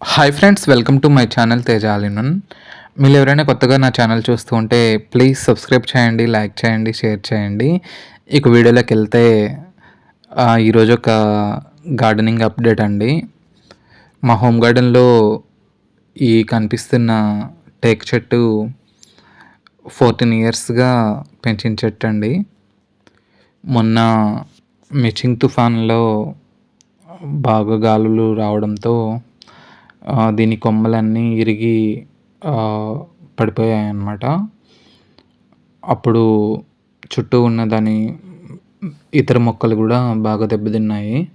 Hi friends welcome to my channel తేజాలినన్ మీరు ఎవరైనా కొత్తగా నా ఛానల్ చూస్తూ ఉంటే ప్లీజ్ సబ్స్క్రైబ్ చేయండి లైక్ చేయండి షేర్ చేయండి. ఇక వీడియోలోకి వెళ్తే ఈరోజు ఒక గార్డెనింగ్ అప్డేట్ అండి. మా హోమ్ గార్డెన్లో ఈ కనిపిస్తున్న టేక్ చెట్టు ఫోర్టీన్ ఇయర్స్గా పెంచిన చెట్టు అండి. మొన్న మిచింగ్ తుఫాన్లో బాగా గాలులు రావడంతో దీని కొమ్మలన్నీ ఇరిగి పడిపోయాయి అన్నమాట అప్పుడు చుట్టూ ఉన్న దాని ఇతర మొక్కలు కూడా బాగా దెబ్బతిన్నాయి.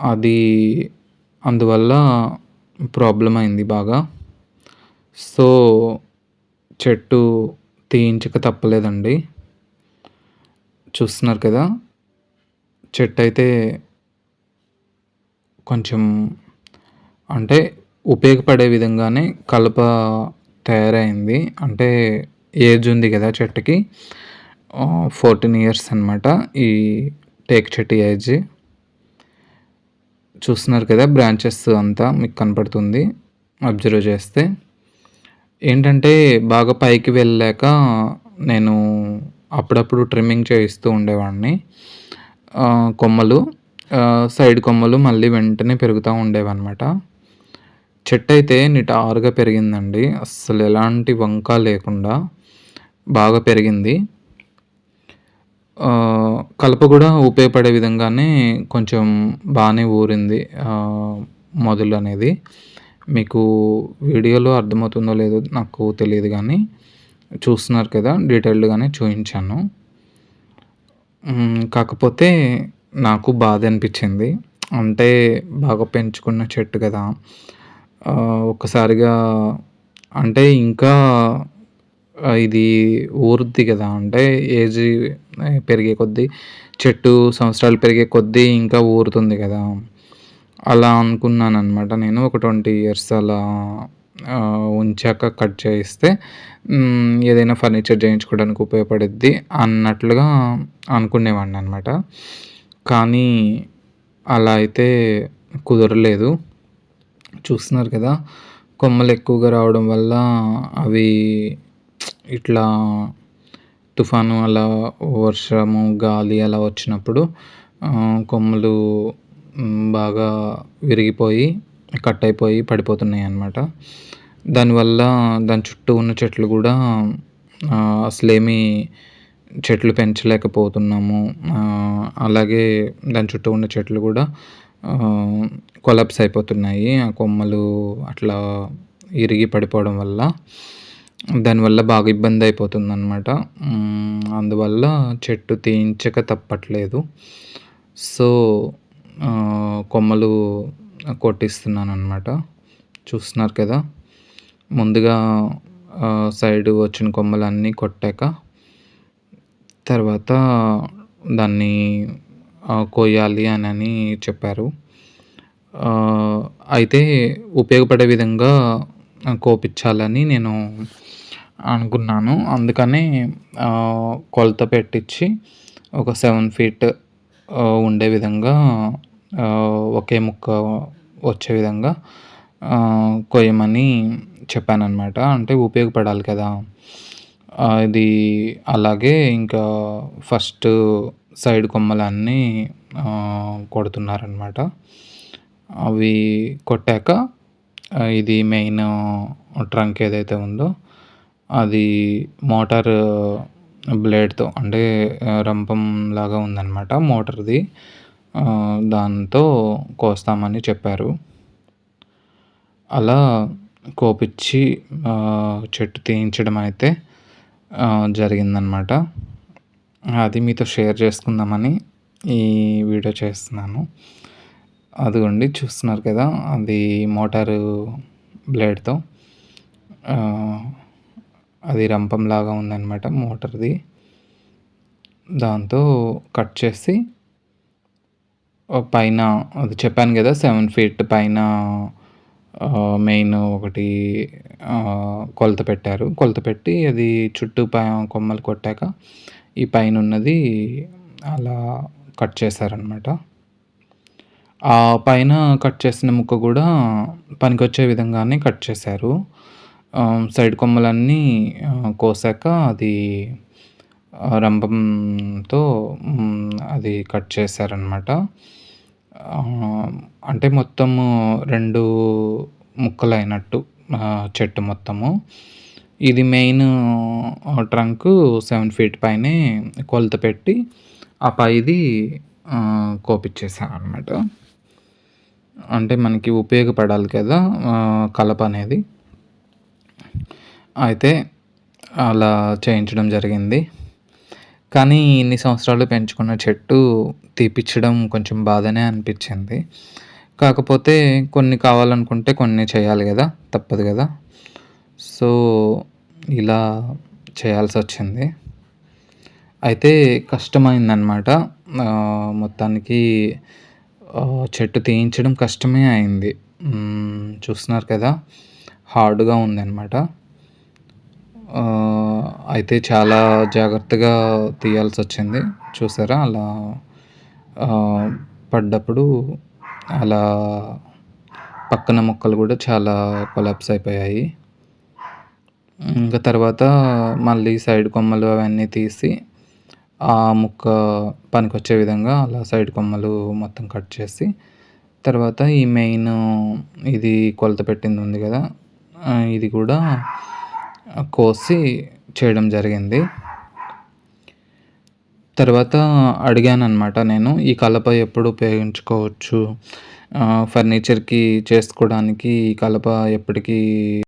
అది అందువల్ల ప్రాబ్లం అయింది బాగా. సో చెట్టు తీయించక తప్పలేదండి. చూస్తున్నారు కదా చెట్టు అయితే కొంచెం అంటే ఉపయోగపడే విధంగానే కలప తయారైంది. అంటే ఏజ్ ఉంది కదా చెట్టుకి. ఫోర్టీన్ ఇయర్స్ అనమాట ఈ టేక్ చెట్టు ఏజ్. చూస్తున్నారు కదా బ్రాంచెస్ అంతా మీకు కనపడుతుంది అబ్జర్వ్ చేస్తే. ఏంటంటే బాగా పైకి వెళ్ళాక నేను అప్పుడప్పుడు ట్రిమ్మింగ్ చేయిస్తూ ఉండేవాడిని. కొమ్మలు సైడ్ కొమ్మలు మళ్ళీ వెంటనే పెరుగుతూ ఉండేవన్నమాట. చెట్టు అయితే నిటారుగా పెరిగిందండి. అస్సలు ఎలాంటి వంక లేకుండా బాగా పెరిగింది. కలప కూడా ఉపయోగపడే విధంగానే కొంచెం బాగానే ఊరింది మొదలు అనేది. మీకు వీడియోలో అర్థమవుతుందో లేదో నాకు తెలియదు కానీ చూస్తున్నారు కదా డీటెయిల్డ్గానే చూపించాను. కాకపోతే నాకు బాధ అనిపించింది. అంటే బాగా పెంచుకున్న చెట్టు కదా. ఒక్కసారిగా అంటే ఇంకా ఇది ఊరుద్ది కదా. అంటే ఏజ్ పెరిగే కొద్దీ చెట్టు సంవత్సరాలు పెరిగే కొద్దీ ఇంకా ఊరుతుంది కదా. అలా అనుకున్నాను అనమాట నేను ఒక ట్వంటీ ఇయర్స్ అలా ఉంచాక కట్ చేయిస్తే ఏదైనా ఫర్నిచర్ చేయించుకోవడానికి ఉపయోగపడుద్ది అన్నట్లుగా అనుకునేవాడిని అనమాట కానీ అలా అయితే కుదరలేదు. చూస్తున్నారు కదా. కొమ్మలు ఎక్కువగా రావడం వల్ల అవి ఇట్లా తుఫాను అలా వర్షము గాలి అలా వచ్చినప్పుడు కొమ్మలు బాగా విరిగిపోయి కట్ అయిపోయి పడిపోతున్నాయి అన్నమాట. దానివల్ల దాని చుట్టూ ఉన్న చెట్లు కూడా అసలేమీ చెట్లు పెంచలేకపోతున్నాము. అలాగే దాని చుట్టూ ఉన్న చెట్లు కూడా కొలాప్స్ అయిపోతున్నాయి. ఆ కొమ్మలు అట్లా ఇరిగి పడిపోవడం వల్ల దానివల్ల బాగా ఇబ్బంది అయిపోతుంది అనమాట అందువల్ల చెట్టు తీయించక తప్పట్లేదు. సో కొమ్మలు కొట్టిస్తున్నాను అనమాట చూస్తున్నారు కదా? ముందుగా సైడ్ వచ్చిన కొమ్మలన్నీ కొట్టాక తర్వాత దాన్ని కొయ్యాలి అని అని చెప్పారు అయితే ఉపయోగపడే విధంగా కోపించాలని నేను అనుకున్నాను. అందుకనే కొలత పెట్టించి ఒక సెవెన్ ఫీట్ ఉండే విధంగా ఒకే ముక్క వచ్చే విధంగా కొయ్యమని కొయ్యమని చెప్పానన్నమాట. అంటే ఉపయోగపడాలి కదా. అది అలాగే ఇంకా ఫస్ట్ సైడ్ కొమ్మలన్నీ కొడుతున్నారనమాట అవి కొట్టాక ఇది మెయిన్ ట్రంక్ ఏదైతే ఉందో అది మోటార్ బ్లేడ్తో అంటే రంపం లాగా ఉందన్నమాట మోటార్ది. దాంతో కోస్తామని చెప్పారు. అలా కోపిచ్చి చెట్టు తీయించడం అయితే జరిగిందనమాట అది మీతో షేర్ చేసుకుందామని ఈ వీడియో చేస్తున్నాను. అదిగోండి చూస్తున్నారు కదా అది మోటారు బ్లేడ్తో. అది రంపంలాగా ఉందన్నమాట మోటార్ది. దాంతో కట్ చేసి పైన అది చెప్పాను కదా సెవెన్ ఫీట్ పైన మెయిన్ ఒకటి కొలత పెట్టారు కొలత పెట్టి అది చుట్టూ పై కొమ్మలు కొట్టాక ఈ పైన ఉన్నది అలా కట్ చేశారనమాట ఆ పైన కట్ చేసిన ముక్క కూడా పనికొచ్చే విధంగానే కట్ చేశారు. సైడ్ కొమ్మలన్నీ కోసాక అది రంభంతో అది కట్ చేశారనమాట. అంటే మొత్తము రెండు ముక్కలైనట్టు చెట్టు మొత్తము. ఇది మెయిన్ ట్రంక్ ట్రంకు 7 ఫీట్ పైనే కొలత పెట్టి, ఆ పైది ఆహ్, కోపిచ్చేసారనమాట. అంటే మనకి ఉపయోగపడాలి కదా! కలప అనేది అయితే అలా చేయించడం జరిగింది. కానీ ఇన్ని సంవత్సరాలు పెంచుకున్న చెట్టు తీపిచ్చడం కొంచెం బాధనే అనిపించింది కాకపోతే కొన్ని కావాలనుకుంటే కొన్ని చేయాలి కదా తప్పదు కదా సో, ఇలా చేయాల్సి వచ్చింది అయితే కష్టమైందనమాట. మొత్తానికి చెట్టు తీయించడం కష్టమే అయింది. చూస్తున్నారు కదా! హార్డ్‌గా ఉందనమాట. అయితే చాలా జాగ్రత్తగా తీయాల్సి వచ్చింది చూసారా అలా పడ్డప్పుడు అలా పక్కన మొక్కలు కూడా చాలా కొలాప్స్ అయిపోయాయి. ఇంకా తర్వాత మళ్ళీ సైడ్ కొమ్మలు అవన్నీ తీసి, ఆ ముక్క పనికొచ్చే విధంగా అలా సైడ్ కొమ్మలు మొత్తం కట్ చేసి, తర్వాత ఈ మెయిన్ ఇది కొలత పెట్టింది ఉంది కదా ఇది కూడా కోసి చేయడం జరిగింది. తర్వాత అడిగాను అనమాట నేను. ఈ కలప ఎప్పుడు ఉపయోగించుకోవచ్చు? ఫర్నిచర్‌కి చేసుకోవడానికి ఈ కలప ఎప్పటికీ